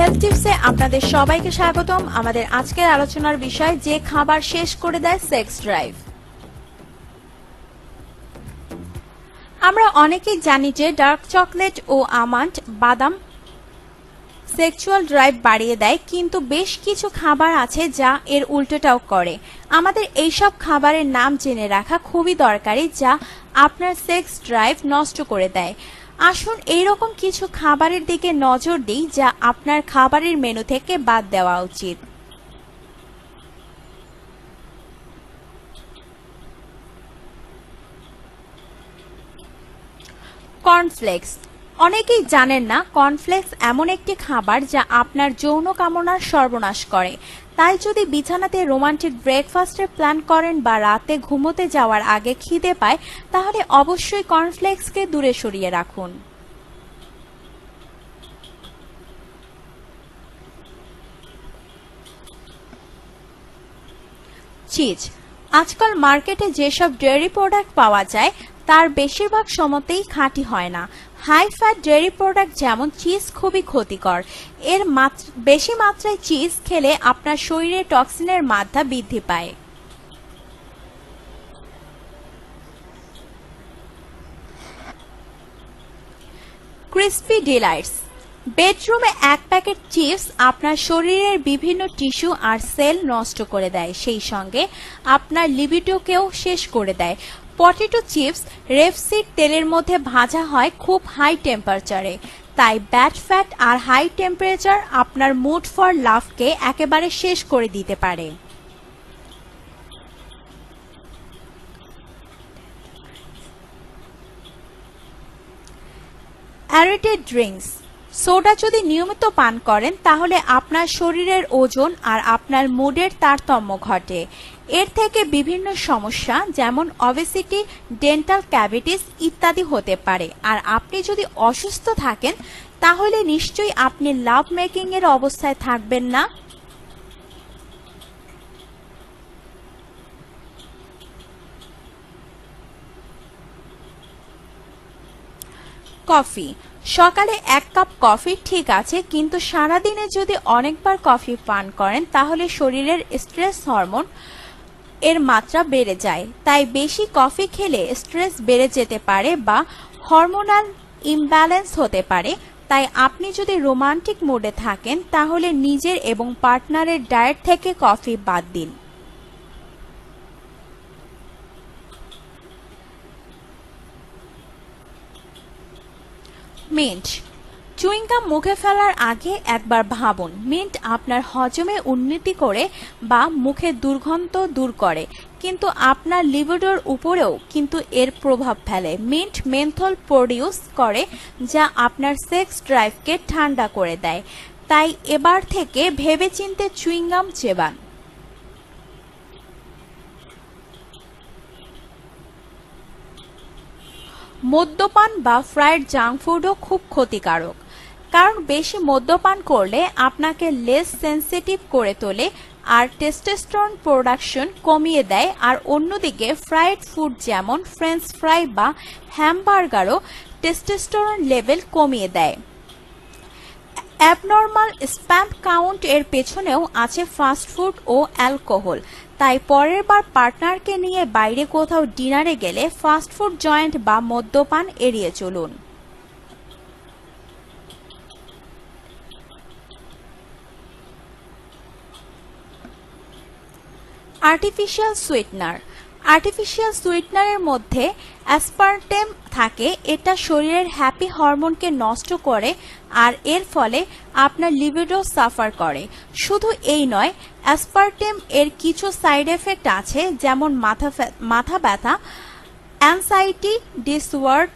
Health টিপসে আপনাদের সবাইকে স্বাগতম। আমাদের আজকের আলোচনার বিষয়, যে খাবার শেষ করে দেয় সেক্স ড্রাইভ আমরা অনেকেই জানি যে ডার্ক চকলেট ও আমান্ড বাদাম সেক্সুয়াল ড্রাইভ বাড়িয়ে দেয়, কিন্তু বেশ কিছু খাবার আছে যা এর উল্টোটাও করে। আমাদের এইসব খাবারের নাম জেনে রাখা খুবই দরকারি যা আপনার সেক্স ড্রাইভ নষ্ট করে দেয়। আসুন এইরকম কিছু খাবারের দিকে নজর দিই যা আপনার খাবারের মেনু থেকে বাদ দেওয়া উচিত। কর্নফ্লেক্স অনেকেই জানেন না কর্নফ্লেক্স এমন একটি খাবার যা আপনার যৌন কামনার সর্বনাশ করে। তাই যদি বিছানাতে রোমান্টিক ব্রেকফাস্টের প্ল্যান করেন বা রাতে ঘুমোতে যাওয়ার আগে খিদে পায়, তাহলে অবশ্যই কর্নফ্লেক্সকে দূরে সরিয়ে রাখুন। চিজ আজকাল মার্কেটে যেসব ডেয়ারি প্রোডাক্ট পাওয়া যায় তার বেশিরভাগ সময়তেই খাঁটি হয় না। হাই ফ্যাট ডেয়ারি প্রোডাক্ট যেমন চিজ খুবই ক্ষতিকর। এর বেশি মাত্রায় চিজ খেলে আপনার শরীরে টক্সিনের মাত্রা বৃদ্ধি পায়। ক্রিস্পি ডিলাইটস বেডরুমে এক প্যাকেট চিপস আপনার শরীরের বিভিন্ন টিস্যু আর সেল নষ্ট করে দেয়। সেই সঙ্গে আপনার লিবিডোকেও শেষ করে দেয়। পটেটো চিপস রেপসিড তেলের মধ্যে ভাজা হয় খুব হাই টেম্পারেচারে। তাই ব্যাড ফ্যাট আর হাই টেম্পারেচার আপনার মুড ফর লাভকে একেবারে শেষ করে দিতে পারে। অ্যারিটেড ড্রিঙ্কস। সোডা যদি নিয়মিত পান করেন, তাহলে আপনার শরীরের ওজন আর আপনার মুডের তারতম্য ঘটে। এর থেকে বিভিন্ন সমস্যা, যেমন অবেসিটি ডেন্টাল ক্যাভিটিস ইত্যাদি হতে পারে। আর আপনি যদি অসুস্থ থাকেন, তাহলে নিশ্চয়ই আপনি লাভ মেকিং এর অবস্থায় থাকবেন না। কফি। সকালে এক কাপ কফি ঠিক আছে, কিন্তু সারাদিনে যদি অনেকবার কফি পান করেন, তাহলে শরীরের স্ট্রেস হরমোন এর মাত্রা বেড়ে যায়। তাই বেশি কফি খেলে স্ট্রেস বেড়ে যেতে পারে বা হরমোনাল ইমব্যালেন্স হতে পারে। তাই আপনি যদি রোমান্টিক মুডে থাকেন, তাহলে নিজের এবং পার্টনারের ডায়েট থেকে কফি বাদ দিন। মিন্ট চুইংগাম মুখে ফেলার আগে একবার ভাবুন, মিন্ট আপনার হজমে উন্নতি করে বা মুখে দুর্গন্ধ দূর করে। কিন্তু আপনার লিবিডোর উপরেও কিন্তু এর প্রভাব ফেলে। মিন্ট মেন্থল প্রডিউস করে যা আপনার সেক্স ড্রাইভকে ঠান্ডা করে দেয়। তাই এবার থেকে ভেবেচিন্তে চুইংগাম চেবান। মদ্যপান বা ফ্রাইড জাঙ্ক ফুডও খুব ক্ষতিকারক। কারণ বেশি মদ্যপান করলে আপনাকে লেস সেন্সিটিভ করে তোলে আর টেস্টোস্টেরন প্রোডাকশন কমিয়ে দেয়। আর অন্যদিকে ফ্রাইড ফুড যেমন ফ্রেঞ্চ ফ্রাই বা হ্যামবার্গারও টেস্টোস্টেরন লেভেল কমিয়ে দেয়। অ্যাবনর্মাল স্প্যাম কাউন্ট এর পেছনেও আছে ফাস্ট ফুড ও অ্যালকোহল তাই পরের বার পার্টনারকে নিয়ে বাইরে কোথাও ডিনারে গেলে ফাস্ট ফুড জয়েন্ট বা মদ্যপান এড়িয়ে চলুন। আর্টিফিশিয়াল সুইটনার আর্টিফিশিয়াল সুইটনারের মধ্যে অ্যাসপার্টেম থাকে, এটা শরীরের হ্যাপি হরমোনকে নষ্ট করে আর এর ফলে আপনার লিবিডো সাফার করে। শুধু এই নয় অ্যাসপার্টেম এর কিছু সাইড এফেক্ট আছে, যেমন মাথা মাথা ব্যথা অ্যাংজাইটি ডিসওয়ার্ড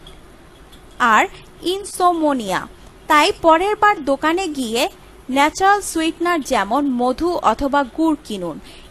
আর ইনসোমোনিয়া তাই পরের বার দোকানে গিয়ে ন্যাচারাল সুইটনার যেমন মধু অথবা গুড় কিনুন।